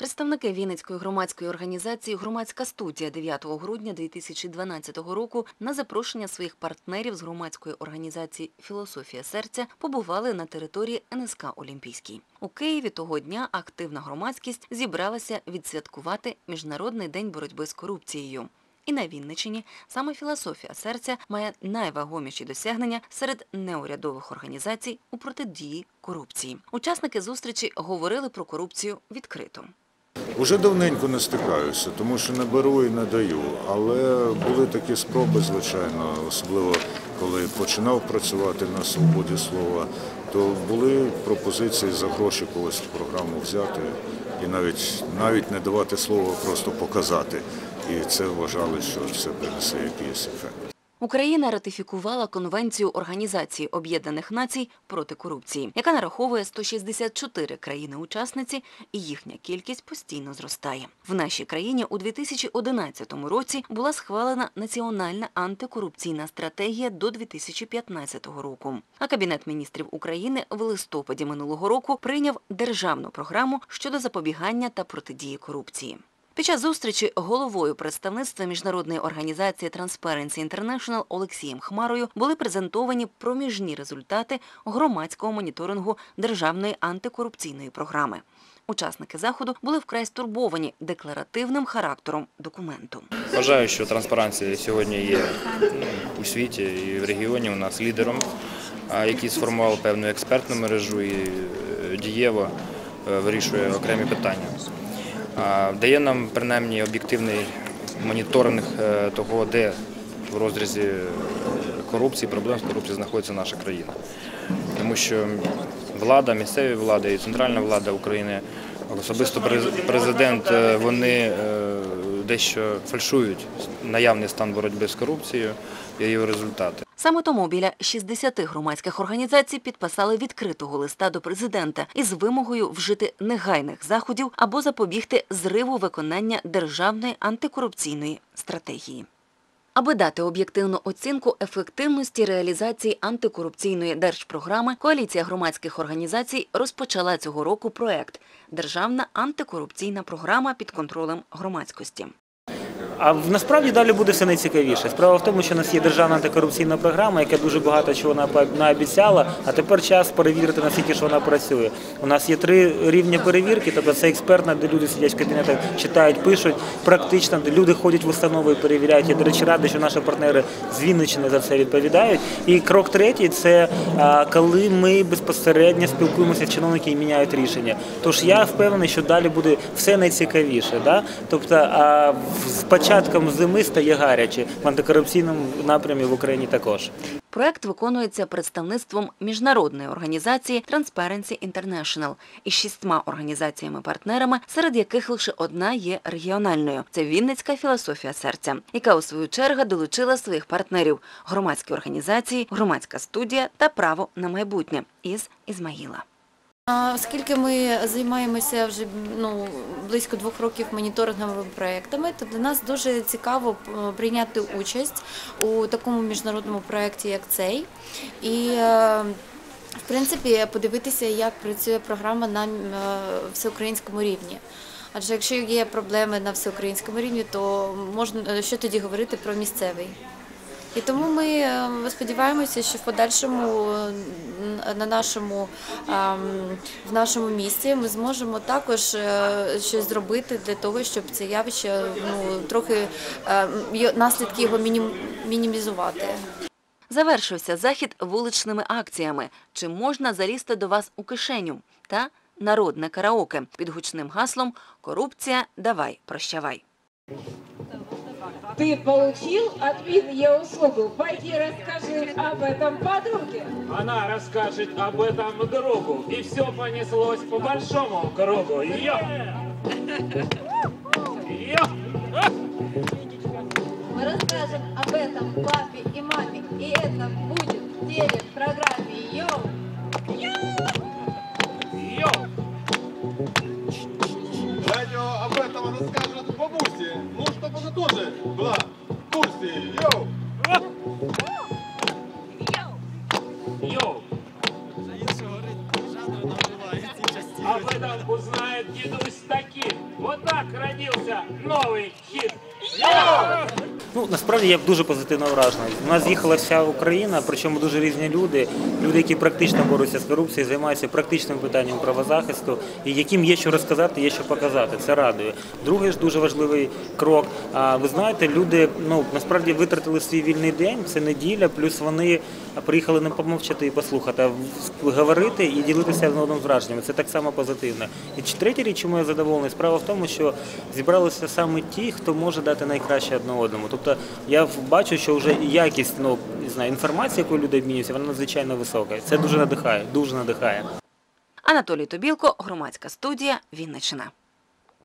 Представники Вінницької громадської організації Громадська студія 9 грудня 2012 року на запрошення своїх партнерів з громадської організації Філософія серця побували на території НСК Олімпійський. У Києві того дня активна громадськість зібралася відсвяткувати Міжнародний день боротьби з корупцією. І на Вінничині саме філософія серця має найвагоміші досягнення серед неурядових організацій у протидії корупції. Учасники зустрічі говорили про корупцію відкрито. Уже давненько не стикаюся, тому що не беру і не даю. Але були такі спроби, звичайно, особливо коли починав працювати на свободі слова, то були пропозиції за гроші когось в програму взяти і навіть навіть не давати слово, просто показати. І це вважали, що це принесе якийсь ефект. Україна ратифікувала Конвенцію Організації Об'єднаних Націй проти корупції, яка нараховує 164 країни-учасниці, і їхня кількість постійно зростає. В нашій країні у 2011 році була схвалена національна антикорупційна стратегія до 2015 року. А Кабінет міністрів України в листопаді минулого року прийняв державну програму щодо запобігання та протидії корупції. Під час зустрічі головою представництва міжнародної організації Transparency International Олексієм Хмарою були презентовані проміжні результати громадського моніторингу державної антикорупційної програми. Учасники заходу були вкрай стурбовані декларативним характером документу. Вважаю, що транспаранція сьогодні є ну, у світі і в регіоні у нас лідером, який сформував певну експертну мережу і е, дієво е, вирішує окремі питання. Дає нам принаймні об'єктивний моніторинг е, того, де в розрізі корупції, проблем з корупцією знаходиться наша країна. Тому що влада, місцеві влади і центральна влада України, особисто президент, е, вони е, дещо фальшують наявний стан боротьби з корупцією і його результати. Саме тому біля 60 громадських організацій підписали відкритого листа до президента із вимогою вжити негайних заходів або запобігти зриву виконання державної антикорупційної стратегії. Аби дати об'єктивну оцінку ефективності реалізації антикорупційної держпрограми, коаліція громадських організацій розпочала цього року проект Державна антикорупційна програма під контролем громадськості. А насправді далі буде все найцікавіше. Справа в тому, що у нас є державна антикорупційна програма, яка дуже багато чого наобіцяла, а тепер час перевірити, наскільки ж вона працює. У нас є три рівні перевірки, тобто це експертна, де люди сидять в кабінетах, читають, пишуть, практична, де люди ходять в установи перевіряють. Я, до речі, радий, що наші партнери з Вінниччини за це відповідають. І крок третій це коли ми безпосередньо спілкуємося з чиновниками і міняють рішення. Тож я впевнений, що далі буде все найцікавіше. Да? Тобто з початком зими стає гаряче в антикорупційному напрямі в Україні також. Проект виконується представництвом міжнародної організації Transparency International із шістьма організаціями-партнерами, серед яких лише одна є регіональною. Це Вінницька філософія серця, яка у свою чергу долучила своїх партнерів громадські організації, громадська студія та право на майбутнє із Ізмаїла. Оскільки ми займаємося вже ну, близько двох років моніторинговими проєктами, то для нас дуже цікаво е, прийняти участь у такому міжнародному проєкті, як цей. І е, в принципі подивитися, як працює програма на е, всеукраїнському рівні. Адже якщо є проблеми на всеукраїнському рівні, то можна що тоді говорити про місцевий? І тому ми е, сподіваємося, що в подальшому е, на нашому ем, в нашому місті ми зможемо також е, щось зробити для того, щоб це явище ну трохи е, наслідки його мінім- мінімізувати. Завершився захід вуличними акціями. Чи можна залізти до вас у кишеню? Та народне караоке під гучним гаслом Корупція, давай, прощавай. Ты получил от Вин услугу. Пойди расскажи об этом подруге. Она расскажет об этом другу, и все понеслось по большому кругу. Йо! Йо! Мы расскажем об этом папе и маме, и это будет в телепрограмме Йоу! Узнает дедусь таким. Вот так родился новый хит. Ну насправді я дуже позитивно вражений. У нас з'їхала вся Україна, причому дуже різні люди. Люди, які практично борються з корупцією, займаються практичним питанням правозахисту, і яким є що розказати, є що показати. Це радує. Другий ж дуже важливий крок. А ви знаєте, люди ну насправді витратили свій вільний день. Це неділя, плюс вони приїхали не помовчати і послухати, а говорити і ділитися одним одним враженнями. Це так само позитивно. І третя річ, чому я задоволений, справа в тому, що зібралися саме ті, хто може дати найкраще одне одному. Тобто я бачу, що вже якість ну не знаю, інформації, яку люди обмінюються, вона надзвичайно висока. Це дуже надихає, дуже надихає. Анатолій Тобілко, громадська студія, Вінниччина.